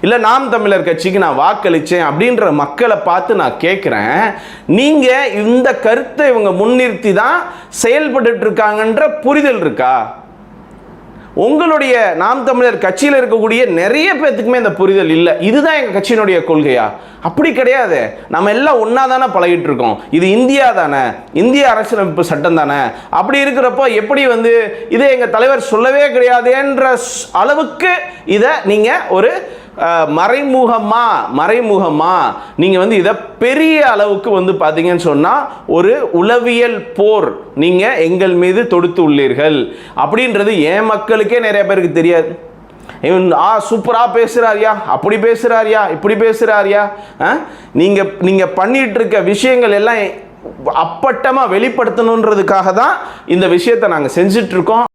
இல்லை நாம் தமிழர் கட்சிக்கு நான் வாக்களித்தேன் அப்படின்ற மக்களை பார்த்து நான் கேட்குறேன் நீங்கள் இந்த கருத்தை இவங்க முன்னிறுத்தி தான் செயல்பட்டு இருக்காங்கன்ற புரிதல் இருக்கா? உங்களுடைய நாம் தமிழர் கட்சியில் இருக்கக்கூடிய நிறைய பேத்துக்குமே இந்த புரிதல் இல்லை. இதுதான் எங்கள் கட்சியினுடைய கொள்கையா? அப்படி கிடையாது. நம்ம எல்லாம் ஒன்றா தானே பழகிட்டு இருக்கோம். இது இந்தியா தானே. இந்திய அரசியலமைப்பு சட்டம் தானே. அப்படி இருக்கிறப்போ எப்படி வந்து இதை எங்கள் தலைவர் சொல்லவே கிடையாதுன்ற அளவுக்கு இதை நீங்கள் ஒரு மறைமுகமாக மறைமுகமாக நீங்கள் வந்து இதை பெரிய அளவுக்கு வந்து பார்த்தீங்கன்னு சொன்னால் ஒரு உளவியல் போர் நீங்கள் எங்கள் மீது தொடுத்து உள்ளீர்கள். அப்படின்றது என் மக்களுக்கே நிறைய பேருக்கு தெரியாது. இவன் ஆ சூப்பராக பேசுகிறாரியா அப்படி பேசுகிறாரியா இப்படி பேசுகிறாரியா நீங்கள் நீங்கள் பண்ணிகிட்ருக்க இருக்க விஷயங்கள் எல்லாம் அப்பட்டமாக வெளிப்படுத்தணுன்றதுக்காக தான் இந்த விஷயத்தை நாங்கள் செஞ்சிட்ருக்கோம்